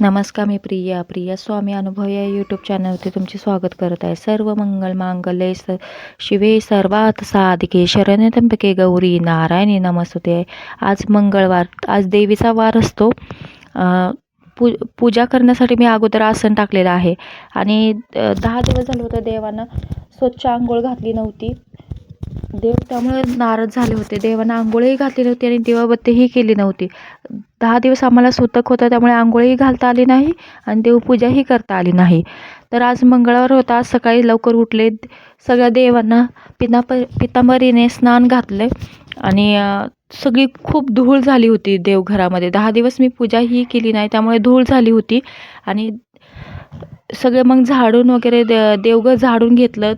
नमस्कार मी प्रिया. प्रिया स्वामी अनुभव या यूट्यूब चॅनलवरती तुमचे स्वागत करत आहे. सर्व मंगल मांगले स शिवे सर्वात साधिके शरण्य तंबके गौरी नारायणी नमस्ते आज मंगळवार आज देवीचा वार असतो. पू पूजा करण्यासाठी मी अगोदर आसन टाकलेलं आहे. आणि दहा दिवस झाले होते देवांना स्वच्छ आंघोळ घातली नव्हती. देव त्यामुळे नाराज झाले होते. देवांना आंघोळही घातली नव्हती आणि दिवाबत्तीही केली नव्हती. दहा दिवस आम्हाला सुतक होतं त्यामुळे आंघोळही घालता आली नाही आणि देवपूजाही करता आली नाही. तर आज मंगळवार होता. आज सकाळी लवकर उठले. सगळ्या देवांना पिना प पितांबरीने स्नान घातले आणि सगळी खूप धूळ झाली होती देवघरामध्ये. दहा दिवस मी पूजाही केली नाही त्यामुळे धूळ झाली होती. आणि सगळे मग झाडून वगैरे दे देवघर झाडून घेतलं.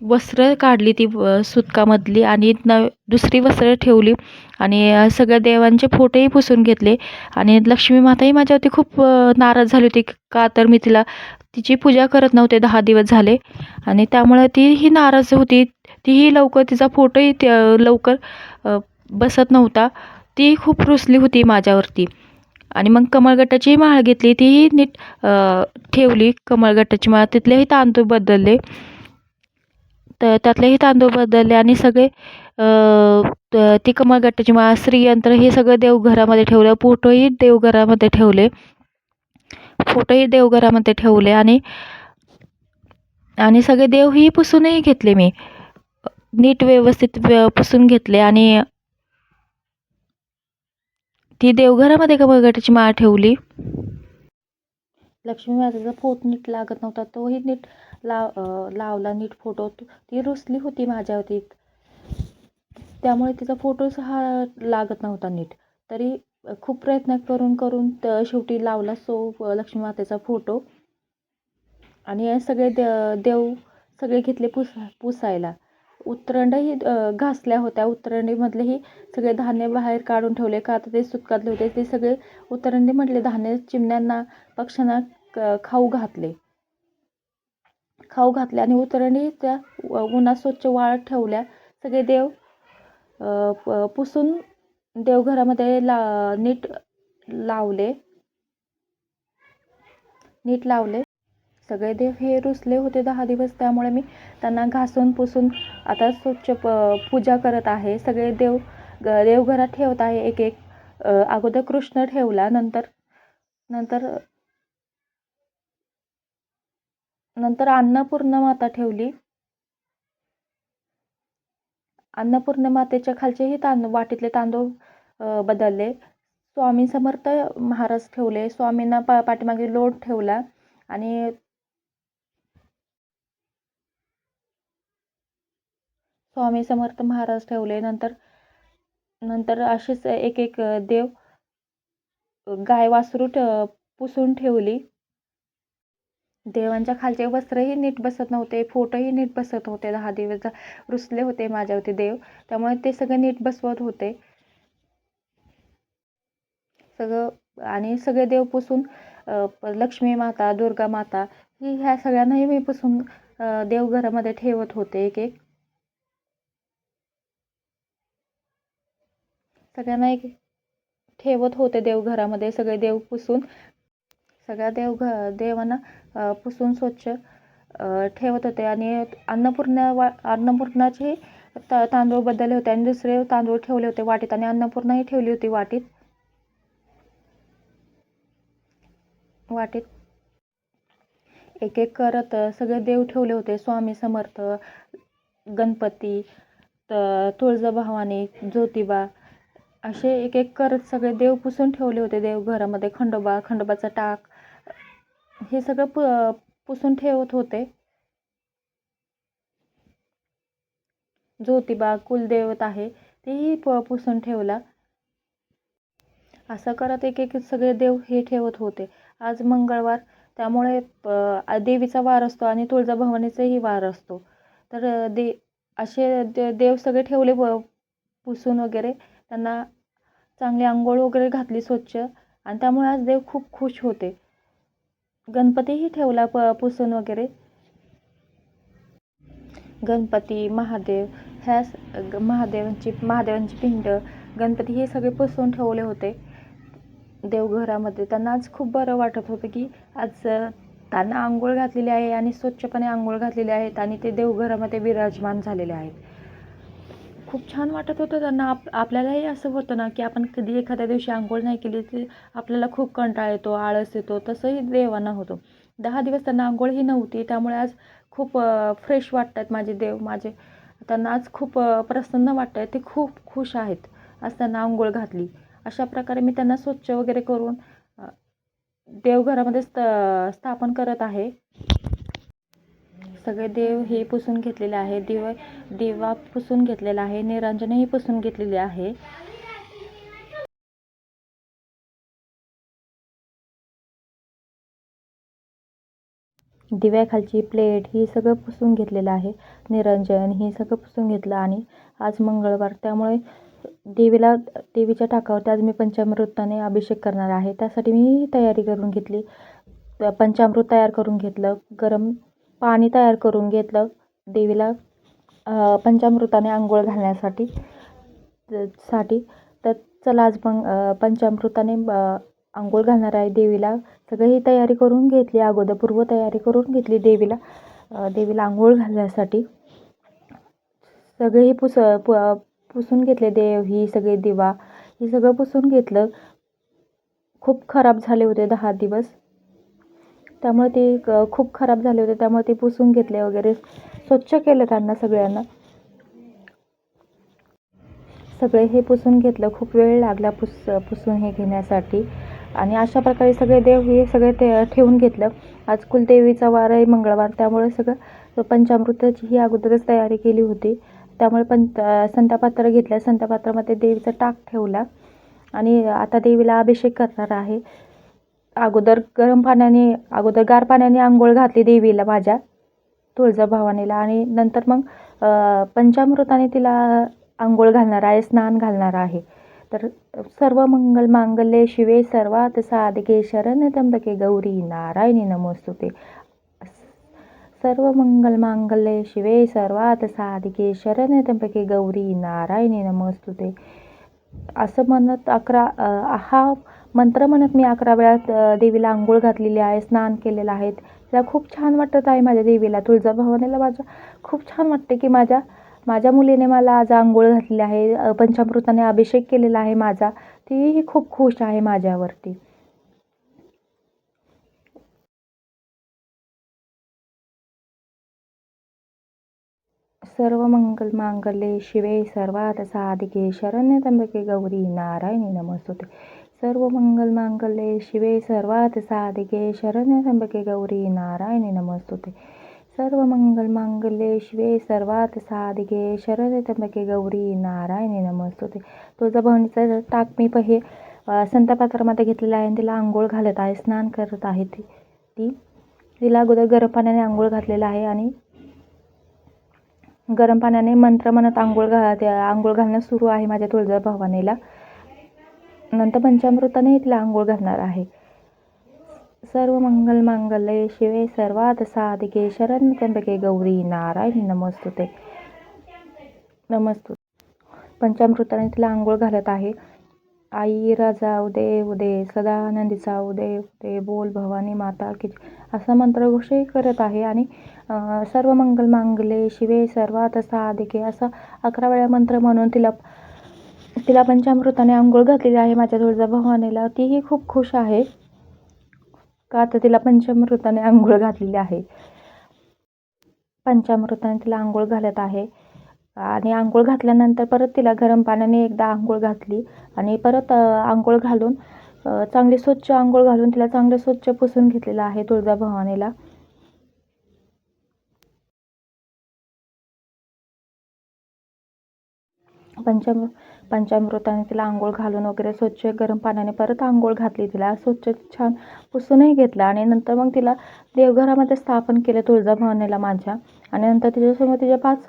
वस्त्र काढली ती सुतकामधली आणि न दुसरी वस्त्र ठेवली आणि सगळ्या देवांचे फोटोही पुसून घेतले. आणि लक्ष्मी माताही माझ्यावरती खूप नाराज झाली होती. का तर मी तिला तिची पूजा करत नव्हते दहा दिवस झाले. आणि त्यामुळे तीही नाराज होती. तीही लवकर तिचा फोटोही त्या- लवकर बसत नव्हता. ती खूप रुसली होती माझ्यावरती. आणि मग कमळगट्टाची माळ घेतली. तीही नीट ठेवली. कमळगटाची माळ तिथलेही तांदूळ बदलले. तर त्यातलेही तांदूळ बदलले आणि सगळे त- ती कमळगट्टाची माळ श्रीयंत्र हे सगळं देवघरामध्ये ठेवलं. फोटोही देवघरामध्ये ठेवले. फोटोही देवघरामध्ये ठेवले आणि आणि सगळे देवही पुसूनही घेतले मी. नीट व्यवस्थित पुसून घेतले आणि ती देवघरामध्ये कमळगट्टाची माळ ठेवली. लक्ष्मी मातेचा फोट नीट लागत नव्हता. तोही नीट लाव लावला नीट फोटो ती रुसली होती माझ्यावरती. त्यामुळे तिचा फोटोच हा लागत नव्हता नीट. तरी खूप प्रयत्न करून करून त- शेवटी लावला सो लक्ष्मी मातेचा फोटो आणि सगळे दे देव सगळे घेतले पुस पुसायला. उतरंडही घासल्या होत्या. उतरंडीमधलेही सगळे धान्य बाहेर काढून ठेवले का? तर ते सुतकातले होते. ते सगळे उतरंडीमधले धान्य चिमण्यांना पक्ष्यांना क- खाऊ घातले. खाऊ घातल्या आणि उतरणी त्या उन्हात स्वच्छ वाळत ठेवल्या. सगळे देव पुसून देवघरामध्ये ला नीट लावले. नीट लावले. सगळे देव हे रुसले होते दहा दिवस. त्यामुळे मी त्यांना घासून पुसून आता स्वच्छ प पूजा करत आहे. सगळे देव ग देवघरात ठेवत आहे. एक एक अगोदर कृष्ण ठेवला. नंतर नंतर नंतर अन्नपूर्ण माता ठेवली. अन्नपूर्ण मातेच्या खालचेही तांदूळ वाटीतले तांदूळ बदलले. स्वामी समर्थ महाराज ठेवले. स्वामींना पा पाठीमागे लोट ठेवला आणि स्वामी समर्थ महाराज ठेवले. नंतर नंतर असेच एक एक देव गाय वासरू ठ पुसून ठेवली. देवांच्या खालचे वस्त्रही नीट बसत नव्हते फोटोही नीट बसत होते. दहा दिवस रुसले होते माझ्यावरती देव. त्यामुळे ते सगळे नीट बसवत होते. सगळं आणि सगळे देव पुसून लक्ष्मी माता दुर्गा माता ही ह्या सगळ्यांनाही मी पुसून देवघरामध्ये ठेवत होते एक एक. सगळ्यांना एक ठेवत होते देवघरामध्ये सगळे देव पुसून सगळ्या देव घ देवांना पुसून स्वच्छ ठेवत होते. आणि अन्नपूर्णा वा अन्नपूर्णाचे ता तांदूळ बदलले होते आणि दुसरे तांदूळ ठेवले होते वाटीत. आणि अन्नपूर्णाही ठेवली होती वाटीत. वाटीत. एक एक करत सगळे देव ठेवले होते. स्वामी समर्थ गणपती तुळजाभवानी ज्योतिबा असे एक एक करत सगळे देव पुसून ठेवले होते. देवघरामध्ये खंडोबा खंडोबाचा टाक हे सगळं पु पुसून ठेवत होते. ज्योतिबा कुलदैवत आहे तेही प पुसून ठेवला. असं करत एक एक सगळे देव हे ठेवत होते. आज मंगळवार त्यामुळे देवीचा वार असतो आणि तुळजाभवानीचाही वार असतो. तर दे असे दे देव सगळे ठेवले व पुसून वगैरे त्यांना चांगली आंघोळ वगैरे घातली स्वच्छ. आणि त्यामुळे आज देव खूप खुश होते. गणपतीही ठेवला प पुसून वगैरे. गणपती महादेव ह्या ग- महादेवांची महादेवांची पिंड गणपती हे सगळे पुसून ठेवले होते. देवघरामध्ये त्यांना आज खूप बरं वाटत होतं की आज त्यांना आंघोळ घातलेली आहे आणि स्वच्छपणे आंघोळ घातलेली आहेत आणि ते देवघरामध्ये विराजमान झालेले आहेत. खूप छान वाटत होतं त्यांना. आप आपल्यालाही असं होतं ना की आपण कधी एखाद्या दिवशी आंघोळ नाही केली तर आपल्याला खूप कंटाळा येतो आळस येतो तसंही देवांना होतो. दहा दिवस त्यांना आंघोळही नव्हती त्यामुळे आज खूप फ्रेश वाटतात माझे देव माझे. त्यांना आज खूप प्रसन्न वाटत आहे ते खूप खुश आहेत. आज त्यांना आंघोळ घातली. अशा प्रकारे मी त्यांना स्वच्छ वगैरे करून देवघरामध्ये स्त स्थापन करत आहे. सगळे देव हे पुसून घेतलेले आहे दिव दिवा पुसून घेतलेला आहे निरांजनही पुसून घेतलेली आहे. दिव्याखालची प्लेट ही सगळं पुसून घेतलेलं आहे निरंजन ही सगळं पुसून घेतलं आणि आज मंगळवार त्यामुळे देवीला देवीच्या टाकावरती आज मी पंचामृताने अभिषेक करणार आहे. त्यासाठी मी तयारी करून घेतली पंचामृत तयार करून घेतलं गरम पाणी तयार करून घेतलं. देवीला पंचामृताने आंघोळ घालण्यासाठी त- साठी. तर चला आज मग पंचामृताने आंघोळ घालणार आहे देवीला. सगळं ही तयारी करून घेतली अगोदर पूर्व तयारी करून घेतली देवीला देवीला आंघोळ घालण्यासाठी. सगळेही पुस पु पुसून घेतले देव ही सगळे दिवा हे सगळं पुसून घेतलं. खूप खराब झाले होते दहा दिवस. त्यामुळे ते क- खूप खराब झाले होते. त्यामुळे ते पुसून घेतले वगैरे. स्वच्छ केलं त्यांना सगळ्यांना. सगळे हे पुसून घेतलं. खूप वेळ लागला पुस पुसून हे घेण्यासाठी. आणि अशा प्रकारे सगळे देव हे सगळे ते ठेवून घेतलं. आज कुलदेवीचा वार आहे मंगळवार. त्यामुळे सगळं पंचामृताची ही अगोदरच तयारी केली होती. त्यामुळे पंच संतापात्र घेतलं संतापात्रामध्ये देवीचा टाक ठेवला. आणि आता देवीला अभिषेक करणार आहे. अगोदर गरम पाण्याने अगोदर गार पाण्याने आंघोळ घातली देवीला माझ्या तुळजाभवानीला. आणि नंतर मग पंचामृताने तिला आंघोळ घालणार आहे स्नान घालणार आहे. तर सर्व मंगल मांगल्ये शिवे सर्वात साधके शरण त्र्यंबके गौरी नारायणी नमोस्तुते. सर्व मंगल मांगल्ये शिवे सर्वात साधके शरण त्र्यंबके गौरी नारायणी नमोस्तुते. असं म्हणत अकरा हा मंत्र म्हणत मी अकरा वेळा देवीला आंघोळ घातलेली आहे स्नान केलेलं आहे. तिला खूप छान वाटत आहे माझ्या देवीला. तुळजाभवानीला माझ्या खूप छान वाटते की माझ्या माझ्या मुलीने मला आज आंघोळ घातलेली आहे पंचामृताने अभिषेक केलेला आहे माझा. तीही खूप खुश आहे माझ्यावरती. सर्व मंगल मांगल्ये शिवे सर्वात साधिके शरण्य त्र्यंबके गौरी नारायणी नमस्तुते. सर्व मंगल मांगल्ये शिवे सर्वात साधिके शरण्य गौरी नारायणी नमस्तुते. सर्व मंगल मांगल्ये शिवे सर्वात साधिके शरण्य गौरी नारायणी नमस्तुते. तुळजाभवानीचं टाक मी पहि हे अ, संतपात्रामध्ये घेतलेलं आहे आणि तिला आंघोळ घालत आहे स्नान करत आहे ती. ती तिला अगोदर गरम पाण्याने आंघोळ घातलेलं आहे आणि गरम पाण्याने मंत्र म्हणत आंघोळ घा आंघोळ घालणं सुरू आहे माझ्या तुळजा भवानीला नंतर पंचामृताने तिला आंघोळ घालणार आहे. सर्व मंगल मांगल्ये शिवे सर्वात साधिके शरण त्र्यंबके गौरी नारायणी नमस्तुते. नमस्तु पंचामृताने तिला आंघोळ घालत आहे. आई राजा उदे उदे सदानंदीचा उदे उदे बोल भवानी माता की असा मंत्रघोषही करत आहे. आणि सर्व मंगल मांगले शिवे सर्वात साधिके असा अकरा वेळा मंत्र म्हणून तिला तिला पंचामृताने आंघोळ घातलेली आहे माझ्या तुळजाभवानीला तीही खूप खुश आहे. का तर तिला पंचामृताने आंघोळ घातलेली आहे. पंचामृताने तिला आंघोळ घालत आहे. आणि आंघोळ घातल्यानंतर परत तिला गरम पाण्याने एकदा आंघोळ घातली आणि परत आंघोळ घालून चांगली स्वच्छ आंघोळ घालून तिला चांगलं स्वच्छ पुसून घेतलेलं आहे तुळजाभवानीला. पंचाम पंचामृताने तिला आंघोळ घालून वगैरे स्वच्छ गरम पाण्याने परत आंघोळ घातली. तिला स्वच्छ छान पुसूनही घेतलं आणि नंतर मग तिला देवघरामध्ये स्थापन केलं तुळजाभवानीला माझ्या. आणि नंतर तिच्यासमोर तिच्या पाच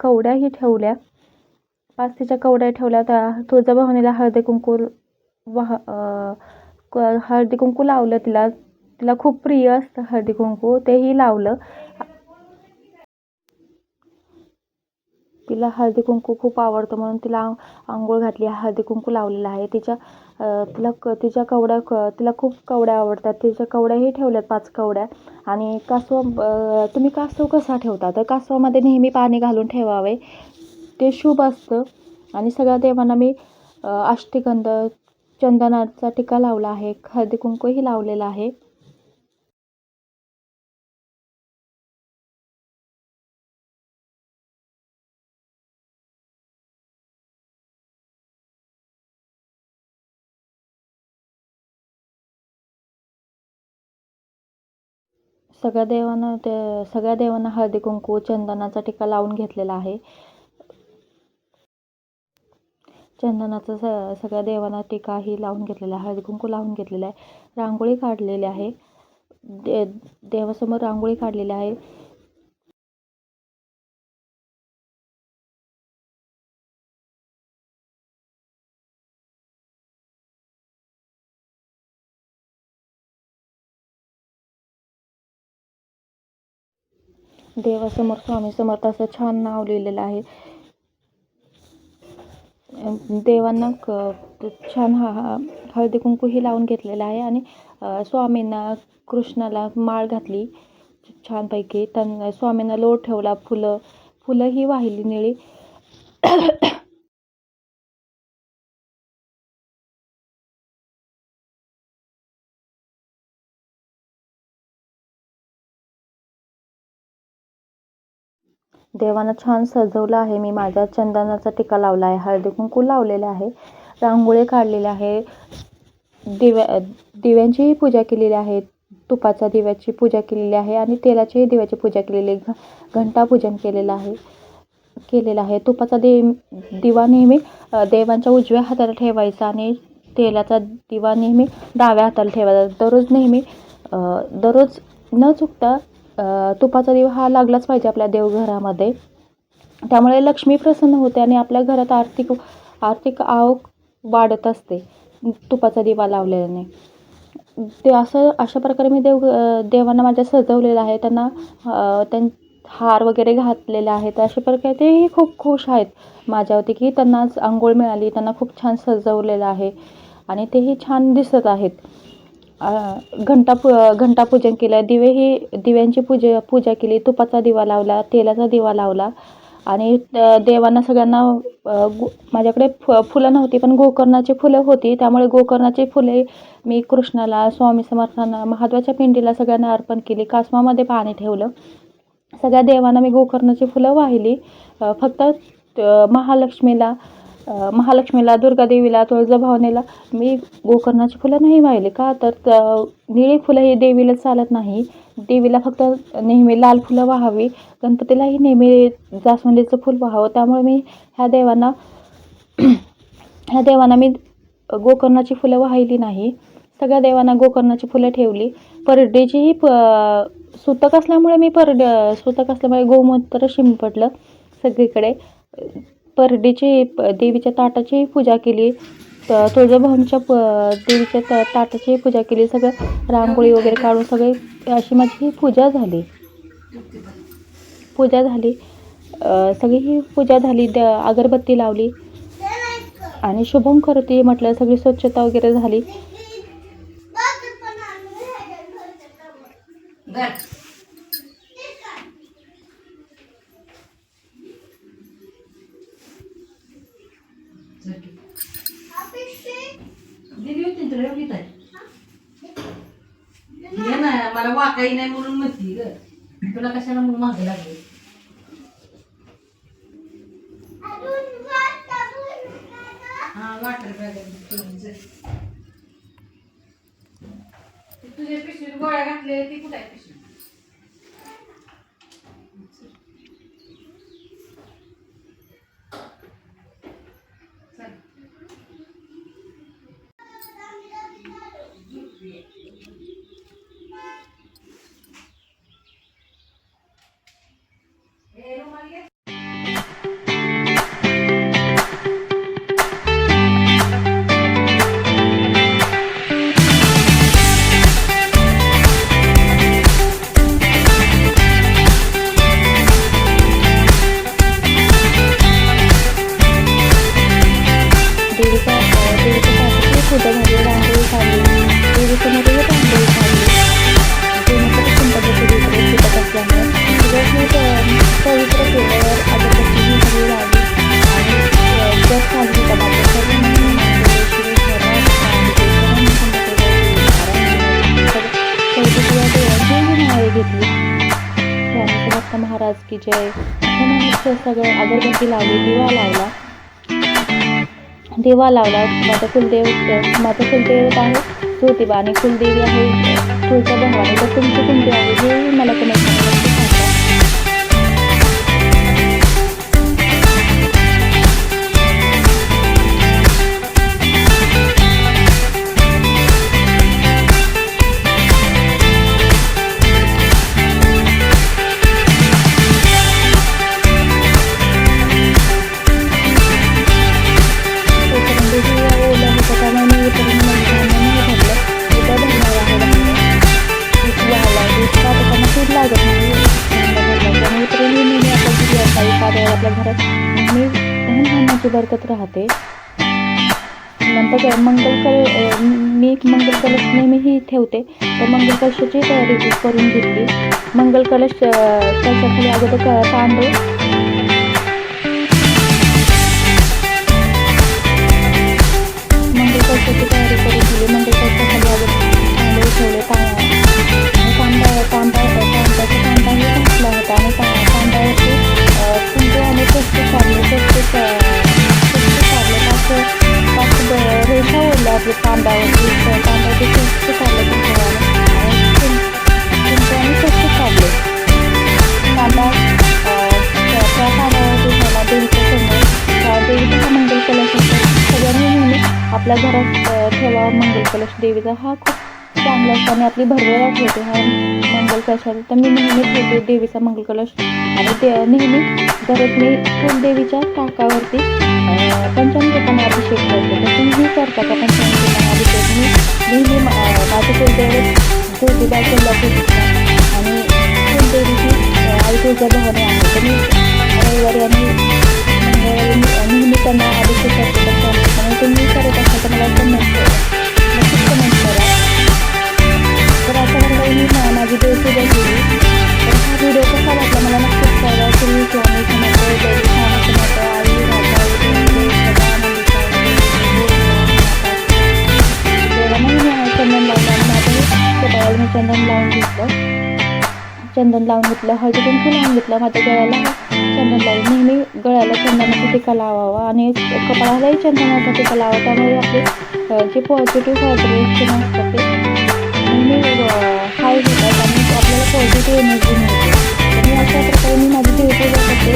कवड्याही ठेवल्या. पाच तिच्या कवड्या ठेवल्या. त्या तुळजाभवानीला हळदी कुंकू वाह क- हळदी कुंकू लावलं. तिला तिला खूप प्रिय असतं हळदी कुंकू. तेही लावलं. तिला हळदी कुंकू खूप आवडतं म्हणून तिला आं- आंघोळ घातली हळदी कुंकू लावलेला आहे. तिच्या तिला क तिच्या कवड्या क तिला खूप कवड्या आवडतात. तिच्या कवड्याही ठेवल्यात पाच कवड्या. आणि कासव तुम्ही कासव कसा ठेवता? तर कासवामध्ये नेहमी पाणी घालून ठेवावे. ते शुभ असतं. आणि सगळ्या देवांना मी अष्टगंध चंदनाचा टिका लावला आहे. हळदी कुंकूही लावलेला आहे. सगळ्या देवांना ते सगळ्या देवांना हळदी कुंकू चंदनाचा टिका लावून घेतलेला आहे. चंदनाचा स सगळ्या देवांना टिकाही लावून घेतलेला आहे हळदी कुंकू लावून घेतलेला आहे. रांगोळी काढलेली आहे. दे देवासमोर रांगोळी काढलेली आहे. देवासमोर स्वामी समर्थ असं छान नाव लिहिलेलं आहे. देवांना क छान हा हा हळदी कुंकूही लावून घेतलेला आहे आणि स्वामींना कृष्णाला माळ घातली छानपैकी. त्यांना स्वामींना लोट ठेवला फुलं फुलंही वाहिली निळी. देवांना छान सजवलं आहे. मी माझ्या चंदनाचा टिका लावला आहे. हळदी कुंकू लावलेला आहे. रांगोळी काढलेल्या आहे. दिव्या दिव्यांचीही पूजा केलेली आहे. तुपाच्या दिव्याची पूजा केलेली आहे आणि तेलाच्याही दिव्याची पूजा केलेली आहे. घ घंटापूजन केलेलं आहे. केलेलं आहे. तुपाचा दे दिवा नेहमी देवांच्या उजव्या हाताला ठेवायचा आणि तेलाचा दिवा नेहमी डाव्या हाताला ठेवायचा. दररोज नेहमी दररोज न चुकता तुपाचा दिवा हा लागलाच पाहिजे आपल्या देवघरामध्ये. त्यामुळे लक्ष्मी प्रसन्न होते आणि आपल्या घरात आर्थिक आर्थिक आवक वाढत असते तुपाचा दिवा लावल्याने. ते असं अशा प्रकारे मी देव देवांना माझ्या सजवलेलं आहे. त्यांना त्यां हार वगैरे घातलेले आहेत. अशा प्रकारे तेही खूप खुश आहेत माझ्यावरती की त्यांना आज आंघोळ मिळाली. त्यांना खूप छान सजवलेलं आहे आणि तेही छान दिसत आहेत. घंटा पू घंटापूजन केलं. दिवेही दिव्यांची पूजे पूजा केली. तुपाचा दिवा लावला तेलाचा दिवा लावला. आणि देवांना सगळ्यांना गो माझ्याकडे फ फुलं नव्हती पण गोकर्णाची फुलं होती. त्यामुळे गोकर्णाची फुले मी कृष्णाला स्वामी समर्थांना महादेवाच्या पिंडीला सगळ्यांना अर्पण केली. कासवामध्ये पाणी ठेवलं. सगळ्या देवांना मी गोकर्णाची फुलं वाहिली. फक्त महालक्ष्मीला महालक्ष्मीला दुर्गादेवीला तुळजाभवानीला. मी गोकर्णाची फुलं नाही वाहिली का? तर त- निळी फुलं ही देवीला चालत नाही. देवीला फक्त नेहमी लाल फुलं वाहावी. गणपतीलाही नेहमी जास्वंदीचं फुल वाहावं. त्यामुळे मी ह्या देवांना ह्या देवांना मी गोकर्णाची फुलं वाहिली नाही. सगळ्या देवांना गोकर्णाची फुलं ठेवली. परडेचीही प सुतक असल्यामुळे मी परड सुतक असल्यामुळे गोमूत्र शिंपडलं सगळीकडे. परडीची देवीच्या ताटाची पूजा केली. त- तुळजाभवानीच्या प देवीच्या ता ताटाची पूजा केली. सगळं रांगोळी वगैरे काढून सगळे अशी माझी ही पूजा झाली. पूजा झाली. सगळी ही पूजा झाली. द अगरबत्ती लावली. आणि शुभम करते म्हटलं सगळी स्वच्छता वगैरे झाली. दिली एवढी ताई ये ना मला वाकाई नाही म्हणून म्हणती ग. तुला कशाला मग मागे लागले? हा वाटर बॅग तुझ्या पिशवीत गोळ्या घातल्या ती कुठे आहे पिशवी? स्वामी महाराज की जय सगळं अगरबत्ती लावली दिवा लावला. दिवा लावला माझा कुलदेव माझं कुलदेवत आहे ज्योतिबा आणि कुलदेवी आहे तुळजा भवानी तर तुमची कुलदेव आहे हे मला कमेंट धनधान्याची बरकत राहते. नंतर मंगलकल मी मंगल कलश नेहमीही ठेवते. तर मंगल कलशाची तयारी करून घेतली. मंगल कलश अगोदर तांदूळ देवीचा हा खूप चांगला असतो आणि आपली भरभराट ठेवते हा मंगल कलशाचा तर मी नेहमी ठेवते देवीचा मंगल कलश आणि ते नेहमी गरज मी कुलदेवीच्या टाकावरती अ, पंचामृताने अभिषेक करते. तर तुम्ही करता का पंचामृताने अभिषेक? मी नेहमी मा- अ, माझे कुलदैवत ज्योतिबा कोल्हापूर आणि कुलदेवीची आई तुझ्या भावने आहे. तर मी रविवारी आणि मंगळवारी नेहमी त्यांना अभिषेक करते. पंचामृताने तुम्ही करत असाल तर मला पण नसतं मी मा- केली तर हा व्हिडिओ कसा वाटला मला नक्कीच कळवा तुम्ही स्वामी समर्थ देवी स्वामी समर्थ आई चंदन लावलं आणि मी चंदन लावून घेतलं चंदन लावून घेतलं हळदी कुंकू लावून घेतलं माझ्या गळ्याला चंदन लावून नेहमी गळ्याला चंदनाचा टिका लावावा आणि कपाळालाही चंदनाचा टिका लावा त्यामुळे आपले जे पॉझिटिव्ह व्हायब्रेशन असतात ते नेहमी पॉझिटिव्ह एनर्जी मिळते आणि अशा प्रकारे मी माझी देवपूजा करते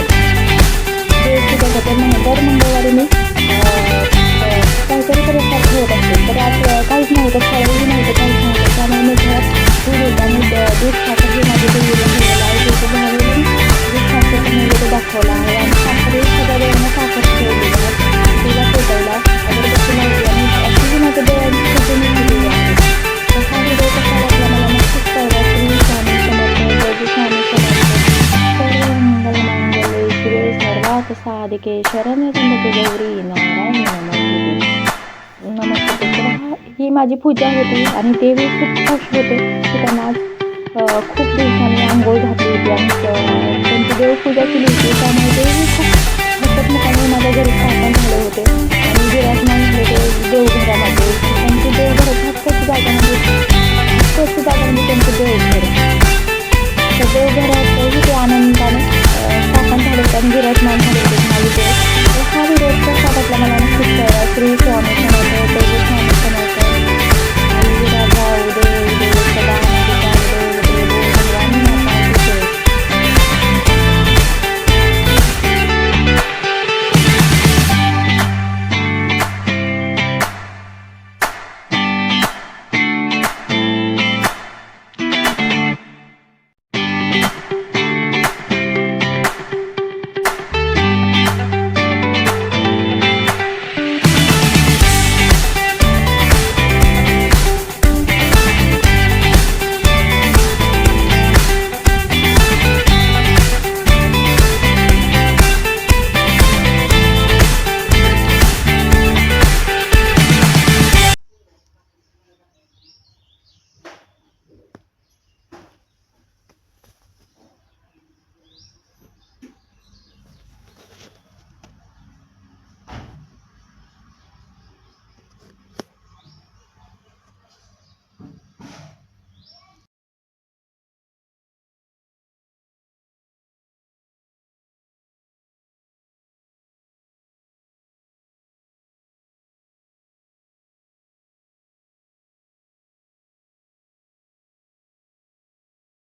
देवपूजा करते मग दर मंगळवारी मी अ, अ, काहीतरी प्रसाद ठेवत असते. तर आज काहीच नव्हतं. फळही नव्हतं काहीच नव्हतं. त्यामुळे मी घरात दूध होतं. आणि द- दूध साखर हे माझ्या देवीला ठेवलेलं आहे त्याचं भावेला दूध साखरचा नैवेद्य दाखवला आहे आणि साखरही सगळ्या देवांना साखर ठेवलेली आहे तिला पेटवला अगरबत्ती लावली आणि अशीही माझ्या डोळ्यांची फोटो मी दिलेली आहे कसा हा व्हिडिओ कसा वाटला मला नक्कीच कळवा. तुम्ही सर्वात साधिके शरण्य गौरी नारायणी नमस्ते ही माझी पूजा होती आणि देवी खूप खुश होते की त्यांना आज खूप दिवसांनी आंघोळ घातली होती आणि त्यांची देवपूजा केली होती. त्यामुळे देवी खूप मुखाने माझ्या घरी स्थापन झाले होते. आणि विराजमान झाले होते देवघरामध्ये त्यांची देवघर हक्काची जागा म्हणजे हक्काची जागा म्हणजे त्यांचं देवघर सगळे घरातही ते आनंदाने स्थापन झाले होतात विराजमान झाले होते महाविद्यालय हा व्हिडिओ कसा वाटला मला नक्कीच कळवा श्री स्वामी.